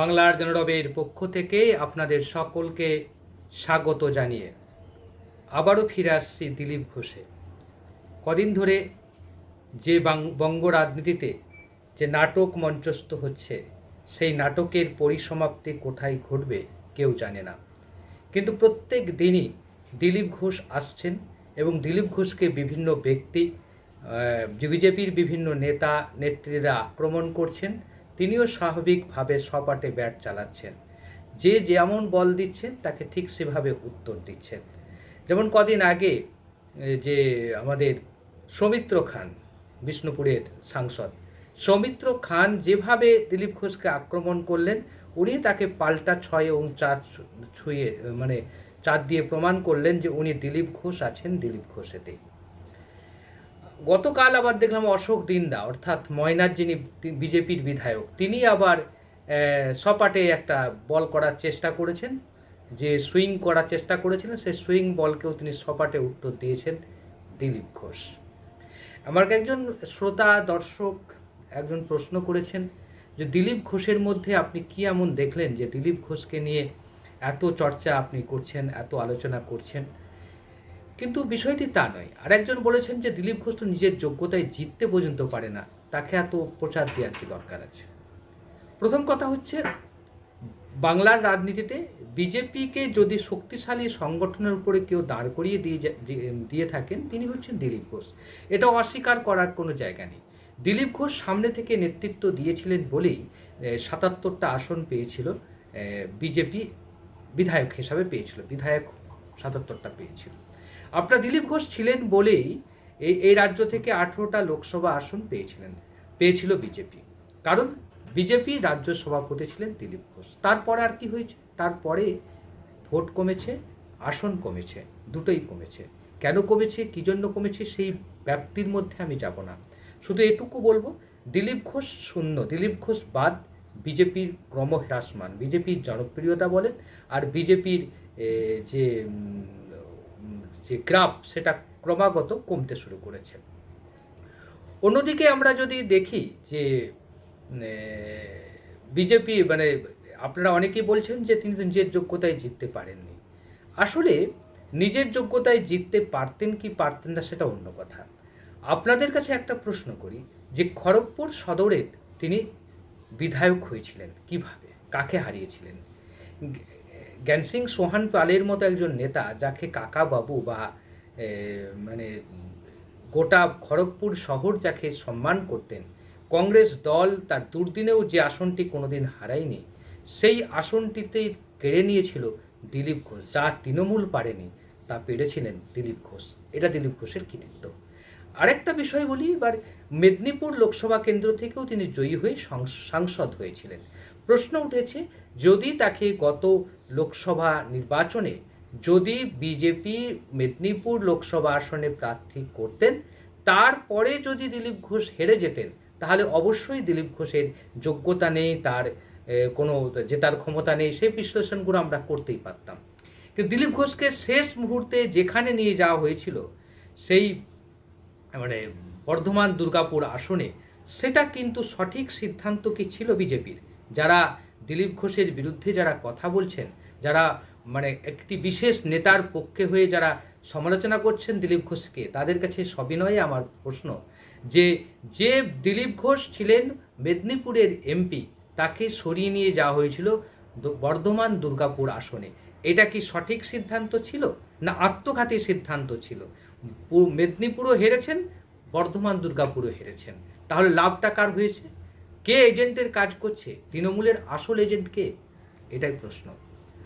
বাংলার জনরবের পক্ষ থেকে আপনাদের সকলকে স্বাগত জানিয়ে আবারও ফিরে আসছি দিলীপ ঘোষে। কদিন ধরে যে বঙ্গ রাজনীতিতে যে নাটক মঞ্চস্থ হচ্ছে, সেই নাটকের পরিসমাপ্তি কোথায় ঘটবে কেউ জানে না। কিন্তু প্রত্যেক দিনই দিলীপ ঘোষ আসছেন এবং দিলীপ ঘোষকে বিভিন্ন ব্যক্তি বিজেপির বিভিন্ন নেতা, নেত্রীরা আক্রমণ করছেন। তিনিও স্বাভাবিকভাবে সপাটে ব্যাট চালাচ্ছেন। যে যেমন বল দিচ্ছেন তাকে ঠিক সেভাবে উত্তর দিচ্ছেন যেমন কদিন আগে যে আমাদের সৌমিত্র খান, বিষ্ণুপুরের সাংসদ, সৌমিত্র খান যেভাবে দিলীপ ঘোষকে আক্রমণ করলেন, উনি তাকে পাল্টা ছয় এবং চার ছুঁয়ে মানে চার দিয়ে প্রমাণ করলেন যে উনি দিলীপ ঘোষ আছেন দিলীপ ঘোষেতেই। গতকাল আবার দেখলাম অশোক দিন্দা অর্থাৎ ময়নার যিনি বিজেপির বিধায়ক, তিনি আবার সপাটে একটা বল করার চেষ্টা করেছেন, যে সুইং করার চেষ্টা করেছিলেন, সেই সুইং বলকেও তিনি সপাটে উত্তর দিয়েছেন দিলীপ ঘোষ। আমার একজন শ্রোতা, দর্শক, একজন প্রশ্ন করেছেন যে দিলীপ ঘোষের মধ্যে আপনি কি এমন দেখলেন যে দিলীপ ঘোষকে নিয়ে এত চর্চা আপনি করছেন, এত আলোচনা করছেন? কিন্তু বিষয়টি তা নয়। আরেকজন বলেছেন যে দিলীপ ঘোষ তো নিজের যোগ্যতায় জিততে পর্যন্ত পারে না। তাকে এত প্রচার দেওয়ার কি দরকার আছে? প্রথম কথা হচ্ছে, বাংলার রাজনীতিতে বিজেপিকে যদি শক্তিশালী সংগঠনের উপরে কেউ দাঁড় করিয়ে দিয়ে দিয়ে থাকেন, তিনি হচ্ছেন দিলীপ ঘোষ। এটা অস্বীকার করার কোনো জায়গা নেই। দিলীপ ঘোষ সামনে থেকে নেতৃত্ব দিয়েছিলেন বলেই সাতাত্তরটা আসন পেয়েছিল বিজেপি বিধায়ক হিসাবে পেয়েছিল, বিধায়ক সাতাত্তরটা পেয়েছিল। আপনার দিলীপ ঘোষ ছিলেন বলেই এই এই রাজ্য থেকে আঠেরোটা লোকসভা আসন পেয়েছিলেন, পেয়েছিল বিজেপি। কারণ বিজেপি রাজ্য সভাপতি ছিলেন দিলীপ ঘোষ। তারপরে আর কি হয়েছে? তারপরে ভোট কমেছে, আসন কমেছে, দুটোই কমেছে। কেন কমেছে, কী জন্য কমেছে, সেই ব্যাপ্তির মধ্যে আমি যাব না। শুধু এটুকু বলব, দিলীপ ঘোষ শূন্য। দিলীপ ঘোষ বাদ বিজেপির ক্রমহ্রাসমান। বিজেপির জনপ্রিয়তা বলেন আর বিজেপির যে যে গ্রাফ, সেটা ক্রমাগত কমতে শুরু করেছে। অন্যদিকে আমরা যদি দেখি যে বিজেপি মানে আপনারা অনেকেই বলছেন যে, তিনি তো নিজের যোগ্যতায় জিততে পারেননি। আসলে নিজের যোগ্যতায় জিততে পারতেন কি পারতেন না, সেটা অন্য কথা। আপনাদের কাছে একটা প্রশ্ন করি, যে খড়গপুর সদরের তিনি বিধায়ক হয়েছিলেন কীভাবে? কাকে হারিয়েছিলেন? জ্ঞানসিং সোহান পালের মতো একজন নেতা, যাকে কাকা বাবু বা মানে গোটা খড়গপুর শহর যাকে সম্মান করতেন, কংগ্রেস দল তার দুর্দিনেও যে আসনটি কোনোদিন হারায়নি, সেই আসনটিতে কেড়ে নিয়েছিল দিলীপ ঘোষ, যা তৃণমূল পারেনি, তা পেরেছিলেন দিলীপ ঘোষ। এটা দিলীপ ঘোষের কৃতিত্ব। আরেকটা বিষয় বলি, এবার মেদিনীপুর লোকসভা কেন্দ্র থেকেও তিনি জয়ী হয়ে সাংসদ হয়েছিলেন। প্রশ্ন উঠেছে, যদি তাকে গত লোকসভা নির্বাচনে, যদি বিজেপি মেদিনীপুর লোকসভা আসনে প্রার্থী করতেন, তারপরে যদি দিলীপ ঘোষ হেরে যেতেন, তাহলে অবশ্যই দিলীপ ঘোষের যোগ্যতা নেই, তার কোনো জেতার ক্ষমতা নেই, সেই বিশ্লেষণগুলো আমরা করতেই পারতাম। কিন্তু দিলীপ ঘোষকে শেষ মুহূর্তে যেখানে নিয়ে যাওয়া হয়েছিল, সেই মানে বর্ধমান দুর্গাপুর আসনে, সেটা কিন্তু সঠিক সিদ্ধান্ত কি ছিল বিজেপির? যারা দিলীপ ঘোষের বিরুদ্ধে যারা কথা বলছেন, যারা মানে একটি বিশেষ নেতার পক্ষে হয়ে যারা সমালোচনা করছেন দিলীপ ঘোষকে, তাদের কাছে সবিনয়ে আমার প্রশ্ন যে যে দিলীপ ঘোষ ছিলেন মেদিনীপুরের এমপি, তাকে সরিয়ে নিয়ে যাওয়া হয়েছিল বর্ধমান দুর্গাপুর আসনে। এটা কি সঠিক সিদ্ধান্ত ছিল না আত্মঘাতী সিদ্ধান্ত ছিল? মেদিনীপুরও হেরেছেন, বর্ধমান দুর্গাপুরও হেরেছেন। তাহলে লাভটা কার হয়েছে? কে এজেন্টের কাজ করছে? তৃণমূলের আসল এজেন্ট কে? এটাই প্রশ্ন।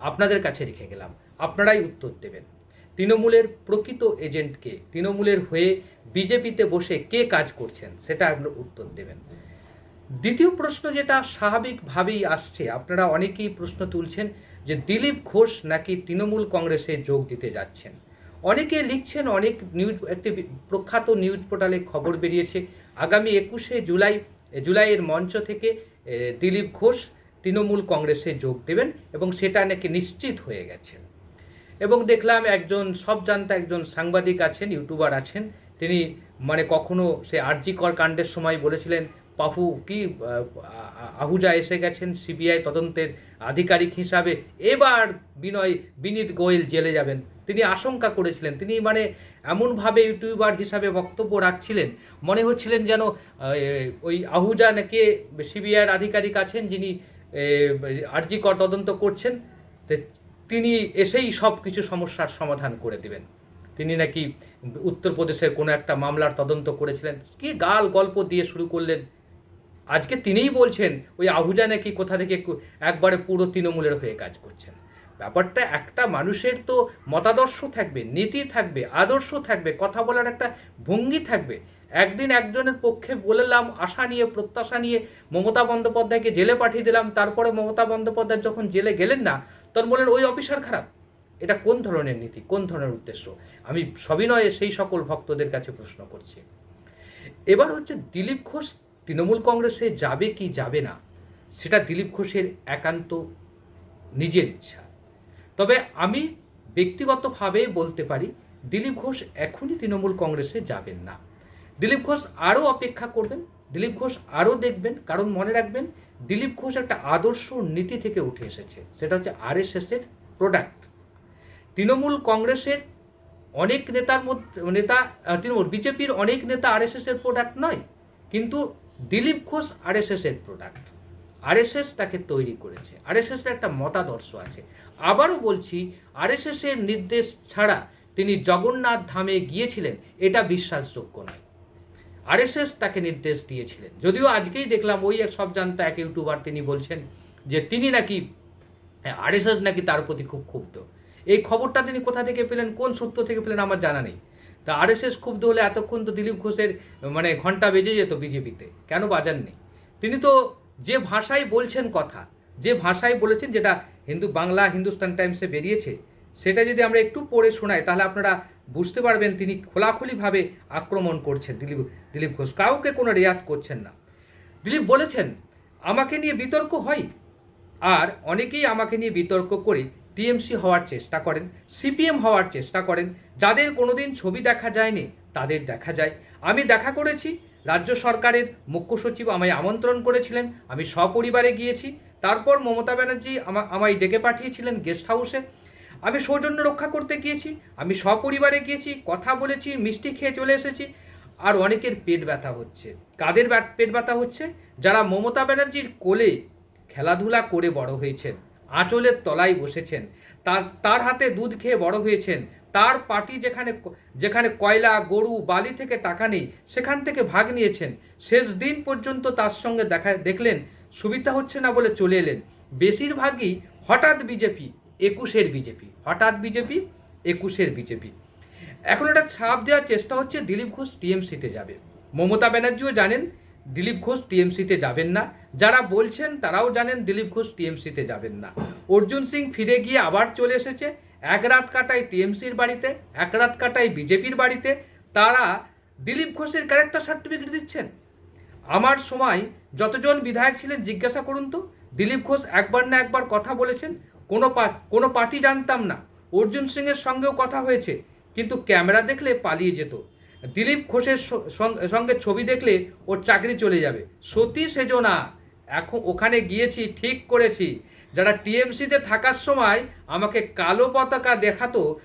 আপনাদের কাছে রেখে গেলাম। আপনারাই উত্তর দেবেন। তৃণমূলের প্রকৃত এজেন্টকে তৃণমূলের হয়ে বিজেপিতে বসে কে কাজ করছেন? সেটা আপনার উত্তর দেবেন। দ্বিতীয় প্রশ্ন যেটা স্বাভাবিকভাবেই আসছে, আপনারা অনেকেই প্রশ্ন তুলছেন যে দিলীপ ঘোষ নাকি তৃণমূল কংগ্রেসে যোগ দিতে যাচ্ছেন? অনেকে লিখছেন, অনেক নিউজ, একটি প্রখ্যাত নিউজ পোর্টালে খবর বেরিয়েছে। আগামী একুশে জুলাই জুলাইয়ের মঞ্চ থেকে দিলীপ ঘোষ তৃণমূল কংগ্রেসে যোগ দেবেন এবং সেটা নাকি নিশ্চিত হয়ে গেছে। এবং দেখলাম একজন, সব জানতা একজন সাংবাদিক আছেন, ইউটিউবার আছেন, তিনি মানে কখনো সে আরজি কর কাণ্ডের সময় বলেছিলেন, পাফু, কি আহুজা এসে গেছেন সিবিআই তদন্তের আধিকারিক হিসাবে, এবার বিনয়, বিনীত গোয়েল জেলে যাবেন। তিনি আশঙ্কা করেছিলেন। তিনি মানে এমনভাবে ইউটিউবার হিসাবে বক্তব্য রাখছিলেন, মনে হচ্ছিলেন যেন ওই আহুজা নাকি সিবিআইয়ের আধিকারিক আছেন যিনি আরজি কর তদন্ত করছেন তিনি এসেই সব কিছু সমস্যার সমাধান করে দেবেন। তিনি নাকি উত্তরপ্রদেশের কোনো একটা মামলার তদন্ত করেছিলেন। কি গাল গল্প দিয়ে শুরু করলেন। আজকে তিনিই বলছেন, ওই আহুজা নাকি কোথা থেকে একবারে পুরো তৃণমূলের হয়ে কাজ করছেন। ব্যাপারটা একটা মানুষের তো মতাদর্শ থাকবে, নীতি থাকবে, আদর্শ থাকবে, কথা বলার একটা ভঙ্গি থাকবে। একদিন একজনের পক্ষে বললাম, আশা নিয়ে, প্রত্যাশা নিয়ে মমতা বন্দ্যোপাধ্যায়কে জেলে পাঠিয়ে দিলাম, তারপরে মমতা বন্দ্যোপাধ্যায় যখন জেলে গেলেন না, তখন বললেন, ওই অফিসার খারাপ। এটা কোন ধরনের নীতি? কোন ধরনের উদ্দেশ্য? আমি সবিনয়ে সেই সকল ভক্তদের কাছে প্রশ্ন করছি। এবার হচ্ছে দিলীপ ঘোষ তৃণমূল কংগ্রেসে যাবে কি যাবে না, সেটা দিলীপ ঘোষের একান্ত নিজের ইচ্ছা। তবে আমি ব্যক্তিগতভাবে বলতে পারি, দিলীপ ঘোষ এখনই তৃণমূল কংগ্রেসে যাবেন না। দিলীপ ঘোষ আরও অপেক্ষা করবেন, দিলীপ ঘোষ আরও দেখবেন, কারণ মনে রাখবেন, দিলীপ ঘোষ একটা আদর্শ নীতি থেকে উঠে এসেছে, সেটা হচ্ছে আর আরএসএসের প্রোডাক্ট তৃণমূল কংগ্রেসের অনেক নেতার মধ্যে, নেতা তৃণমূল, বিজেপির অনেক নেতা আর আরএসএসের প্রোডাক্ট নয়, কিন্তু দিলীপ ঘোষ আর আরএসএসের প্রোডাক্ট আরএসএস তাকে তৈরি করেছে। আরএসএসের একটা মতাদর্শ আছে। আবারও বলছি, আরএসএসের নির্দেশ ছাড়া তিনি জগন্নাথ ধামে গিয়েছিলেন, এটা বিশ্বাসযোগ্য নয়। আরএসএস তাকে নির্দেশ দিয়েছিলেন। যদিও আজকেই দেখলাম ওই এক সব জানতা এক ইউটিউবার তিনি বলছেন যে তিনি নাকি আরএসএস নাকি তার প্রতি খুব ক্ষুব্ধ। এই খবরটা তিনি কোথা থেকে পেলেন, কোন সূত্র থেকে পেলেন আমার জানা নেই। তা আরএসএস ক্ষুব্ধ হলে এতক্ষণ তো দিলীপ ঘোষের মানে ঘণ্টা বেজে যেত বিজেপিতে, কেন বাজার নেই তিনি তো যে ভাষায় বলছেন কথা, যে ভাষায় বলেছেন যেটা হিন্দু বাংলা, হিন্দুস্তান টাইমসে বেরিয়েছে, সেটা যদি আমরা একটু পড়ে শোনাই, তাহলে আপনারা বুঝতে পারবেন তিনি খোলাখুলিভাবে আক্রমণ করছেন। দিলীপ দিলীপ ঘোষ, কাউকে কোনো রেয়াত করছেন না। দিলীপ বলেছেন, আমাকে নিয়ে বিতর্ক হয়। আর অনেকেই আমাকে নিয়ে বিতর্ক করে টিএমসি হওয়ার চেষ্টা করেন, সিপিএম হওয়ার চেষ্টা করেন। যাদের কোনোদিন ছবি দেখা যায়নি, তাদের দেখা যায়। আমি দেখা করেছি রাজ্য সরকারের মুখ্য সচিব আমায় আমন্ত্রণ করেছিলেন। আমি সপরিবারে গিয়েছি। তারপর মমতা ব্যানার্জি আমা- আমায় ডেকে পাঠিয়েছিলেন গেস্ট হাউসে। আমি সৌজন্য রক্ষা করতে গিয়েছি। আমি সপরিবারে গিয়েছি, কথা বলেছি, মিষ্টি খেয়ে চলে এসেছি। আর অনেকের পেট ব্যথা হচ্ছে। কাদের পেট ব্যথা হচ্ছে? যারা মমতা ব্যানার্জির কোলে খেলাধুলা করে বড় হয়েছেন, আঁচলের তলায় বসেছেন, তার তার হাতে দুধ খেয়ে বড় হয়েছেন তার পার্টি যেখানে যেখানে কয়লা, গরু, বালি থেকে টাকা নেই, সেখান থেকে ভাগ নিয়েছেন। শেষ দিন পর্যন্ত তার সঙ্গে দেখা, দেখলেন, সুবিধা হচ্ছে না বলে চলে এলেন। বেশিরভাগই হঠাৎ বিজেপি, একুশের বিজেপি, হঠাৎ বিজেপি, একুশের বিজেপি। এখন একটা ছাপ দেওয়ার চেষ্টা হচ্ছে, দিলীপ ঘোষ টিএমসিতে যাবে। মমতা ব্যানার্জিও জানেন, দিলীপ ঘোষ টিএমসিতে যাবেন না। যারা বলছেন, তারাও জানেন, দিলীপ ঘোষ টিএমসিতে যাবেন না। অর্জুন সিং ফিরে গিয়ে আবার চলে এসেছে। এক রাত কাটায় টিএমসির বাড়িতে, এক রাত কাটায় বিজেপির বাড়িতে, তারা দিলীপ ঘোষের ক্যারেক্টার সার্টিফিকেট দিচ্ছেন। আমার সময়, যতজন বিধায়ক ছিলেন, জিজ্ঞাসা করুন তো, দিলীপ ঘোষ একবার না একবার কথা বলেছেন, কোনো কোনো পার্টি জানতাম না। অর্জুন সিংয়ের সঙ্গেও কথা হয়েছে, কিন্তু ক্যামেরা দেখলে পালিয়ে যেত। দিলীপ ঘোষের সঙ্গে ছবি দেখলে ওর চাকরি চলে যাবে। সতী সেজনা এখন ওখানে গিয়েছি, ঠিক করেছি। যারা টিএমসিতে থাকার সময় আমাকে কালো পতাকা দেখাতো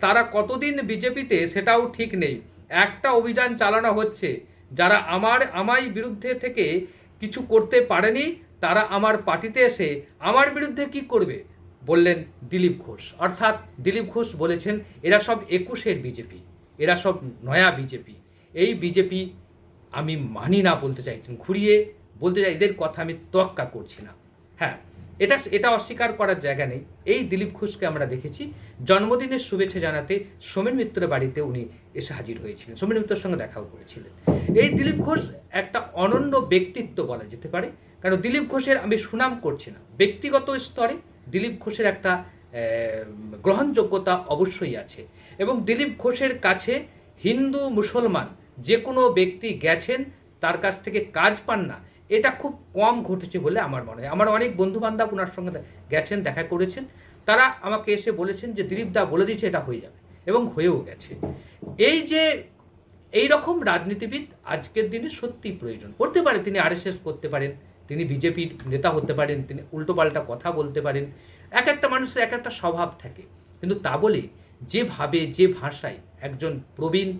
তারা কতদিন বিজেপিতে সেটাও ঠিক নেই। একটা অভিযান চালানো হচ্ছে। যারা আমার আমাই বিরুদ্ধে থেকে কিছু করতে পারেনি, তারা আমার পার্টিতে এসে আমার বিরুদ্ধে কি করবে? বললেন দিলীপ ঘোষ। অর্থাৎ দিলীপ ঘোষ বলেছেন, এরা সব একুশের বিজেপি। এরা সব নয়া বিজেপি। এই বিজেপি আমি মানি না বলতে চাইছেন। ঘুরিয়ে বলতে চাই, এদের কথা আমি তোয়াক্কা করছি না। হ্যাঁ এটা এটা অস্বীকার করার জায়গা নেই। এই দিলীপ ঘোষকে আমরা দেখেছি। জন্মদিনের শুভেচ্ছা জানাতে সোমেন মিত্রের বাড়িতে উনি এসে হাজির হয়েছিলেন। সোমেন মিত্রের সঙ্গে দেখাও করেছিলেন। এই দিলীপ ঘোষ একটা অনন্য ব্যক্তিত্ব বলা যেতে পারে। কারণ দিলীপ ঘোষের আমি সুনাম করছি না। ব্যক্তিগত স্তরে দিলীপ ঘোষের একটা গ্রহণযোগ্যতা অবশ্যই আছে। এবং দিলীপ ঘোষের কাছে হিন্দু মুসলমান যে কোনো ব্যক্তি গেছেন, তার কাছ থেকে কাজ পান না এটা খুব কম ঘটেছে বলে আমার মনে হয়। আমার অনেক বন্ধু বান্ধব ওনার সঙ্গে গেছেন, দেখা করেছেন। তারা আমাকে এসে বলেছেন যে, দিলীপ দা বলে দিয়েছে এটা হয়ে যাবে। এবং হয়েও গেছে। এই যে, এই রকম রাজনীতিবিদ আজকের দিনে সত্যিই প্রয়োজন। করতে পারে তিনি আরএসএস করতে পারেন, তিনি বিজেপির নেতা হতে পারেন, তিনি উল্টোপাল্টা কথা বলতে পারেন। এক একটা মানুষের এক একটা স্বভাব থাকে। কিন্তু তা বলে যেভাবে যে ভাষায় একজন প্রবীণ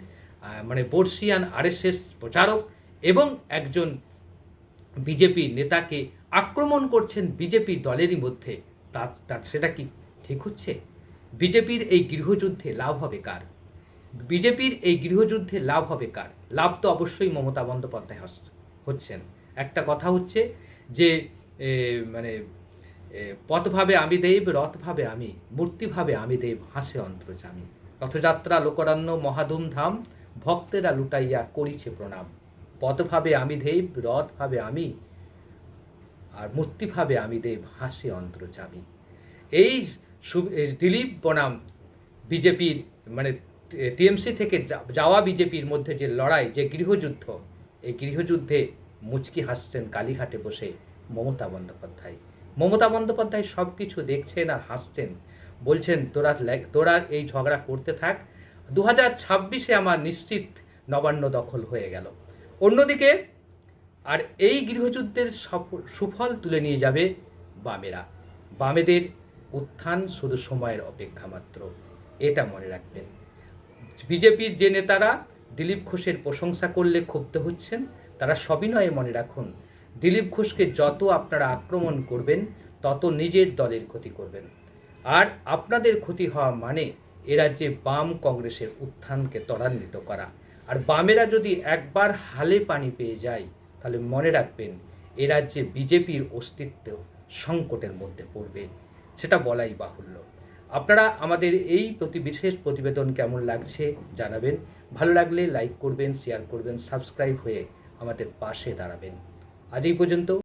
মানে বর্ষিয়ান আরএসএস প্রচারক এবং একজন বিজেপি নেতাকে আক্রমণ করছেন বিজেপি দলেরই মধ্যে। তা, তা- সেটা কি ঠিক হচ্ছে? বিজেপির এই গৃহযুদ্ধে লাভ হবে কার? বিজেপির এই গৃহযুদ্ধে লাভ হবে কার? লাভ তো অবশ্যই মমতা বন্দ্যোপাধ্যায় হচ্ছেন। একটা কথা হচ্ছে যে মানে পথভাবে আমি দেব, রথভাবে আমি, মূর্তিভাবে আমি দেব, হাসে অন্তর্জামী রথযাত্রা, লোকরান্য, মহাধুমধাম, ভক্তেরা লুটাইয়া করিছে প্রণাম। পথভাবে আমি দেব, রথভাবে আমি, আর মূর্তিভাবে আমি দেব, হাসে এই সু- এই দিলীপ বনাম বিজেপির মানে টিএমসি থেকে যাওয়া বিজেপির মধ্যে যে লড়াই, যে গৃহযুদ্ধ, এই গৃহযুদ্ধে মুচকি হাসছেন কালীঘাটে বসে মমতা বন্দ্যোপাধ্যায়। মমতা বন্দ্যোপাধ্যায় সব কিছু দেখছেন আর হাসছেন। বলছেন, তোরা তোরা এই ঝগড়া করতে থাক। দু হাজার ছাব্বিশে আমার নিশ্চিত নবান্ন দখল হয়ে গেল। অন্যদিকে, আর এই গৃহযুদ্ধের সফল তুলে নিয়ে যাবে বামেরা। বামেদের উত্থান শুধু সময়ের অপেক্ষা মাত্র, এটা মনে রাখবেন। বিজেপির যে নেতারা দিলীপ ঘোষের প্রশংসা করলে ক্ষুব্ধ হচ্ছেন, তারা সবিনয়ে মনে রাখুন, দিলীপ ঘোষকে যত আপনারা আক্রমণ করবেন, তত নিজের দলের ক্ষতি করবেন। আর আপনাদের ক্ষতি হওয়া মানে এ রাজ্যে বাম কংগ্রেসের উত্থানকে ত্বরান্বিত করা। আর বামেরা যদি একবার হালে পানি পেয়ে যায়, তাহলে মনে রাখবেন এ রাজ্যে বিজেপির অস্তিত্ব সংকটের মধ্যে পড়বে। সেটা বলাই বাহুল্য। আপনারা আমাদের এই প্রতি বিশেষ প্রতিবেদন কেমন লাগছে জানাবেন। ভালো লাগলে লাইক করবেন শেয়ার করবেন সাবস্ক্রাইব হয়ে আমাদের পাশে দাঁড়াবেন। আজ এই পর্যন্ত।